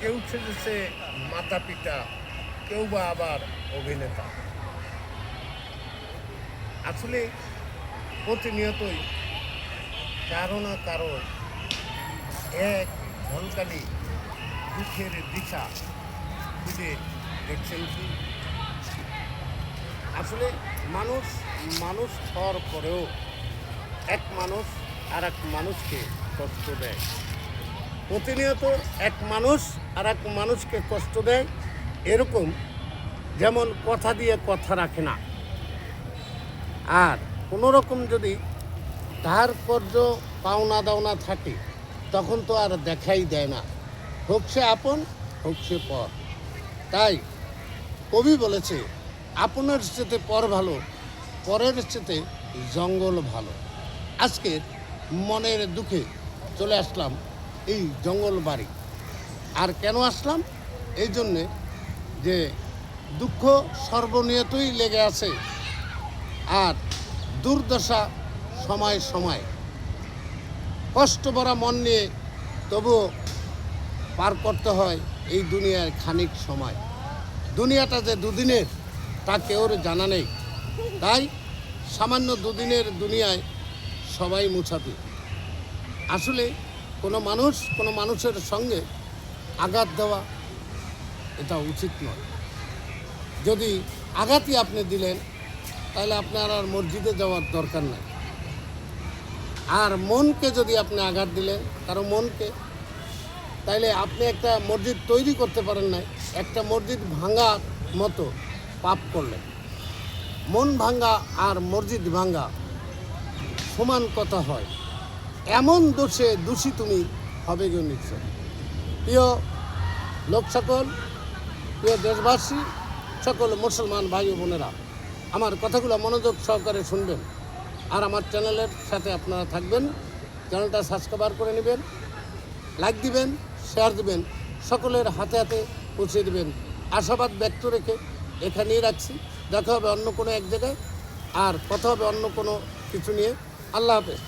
কেউ সেজেছে মাতা পিতা কেউ বা আবার অভিনেতা। আসলে প্রতিনিয়তই কারও না কারও এক ঝলকানি দুঃখের দিশা খুঁজে দেখছেন কি? আসলে মানুষ মানুষ হওয়ার পরেও এক মানুষ আর এক মানুষকে কষ্ট দেয়। প্রতিনিয়ত এক মানুষ আর এক মানুষকে কষ্ট দেয়, এরকম যেমন কথা দিয়ে কথা রাখে না। আর কোনো রকম যদি ধার কর্য পাওনা দাওনা থাকে, তখন তো আর দেখাই দেয় না। হোক সে আপন, হোক সে পর। তাই কবি বলেছে, আপনের চেতে পর ভালো, পরের চেতে জঙ্গল ভালো। আজকে মনের দুঃখে চলে আসলাম এই জঙ্গল বাড়ি। আর কেন আসলাম? এই জন্যে যে দুঃখ সর্বনিয়তই লেগে আছে আর দুর্দশা সময় সময়। কষ্ট ভরা মন নিয়ে তবুও পার করতে হয় এই দুনিয়ার খানিক সময়। দুনিয়াটা যে দুদিনের, তা কেউর জানা নেই। তাই সামান্য দুদিনের দুনিয়ায় সবাই মুছাতে আসলে কোনো মানুষ কোনো মানুষের সঙ্গে আঘাত দেওয়া এটা উচিত নয়। যদি আঘাতই আপনি দিলেন, তাহলে আপনার আর মসজিদে যাওয়ার দরকার নাই। আর মনকে যদি আপনি আঘাত দিলেন, কারও মনকে তাইলে আপনি একটা মসজিদ তৈরি করতে পারেন না একটা মসজিদ ভাঙা মতো পাপ করলেন। মন ভাঙ্গা আর মসজিদ ভাঙ্গা সমান কথা হয়। এমন দোষে দোষী তুমি হবে গো নিশ্চয়। প্রিয় লোক সকল, প্রিয় দেশবাসী, সকল মুসলমান ভাই ও বোনেরা, আমার কথাগুলো মনোযোগ সহকারে শুনবেন আর আমার চ্যানেলের সাথে আপনারা থাকবেন, চ্যানেলটা সাবস্ক্রাইবার করে নেবেন লাইক দিবেন শেয়ার দিবেন, সকলের হাতে হাতে পৌঁছে দেবেন। আশাবাদ ব্যক্ত রেখে এখানেই রাখছি। দেখা হবে অন্য কোনো এক জায়গায় আর কথা হবে অন্য কোনো কিছু নিয়ে। আল্লাহ হাফেজ।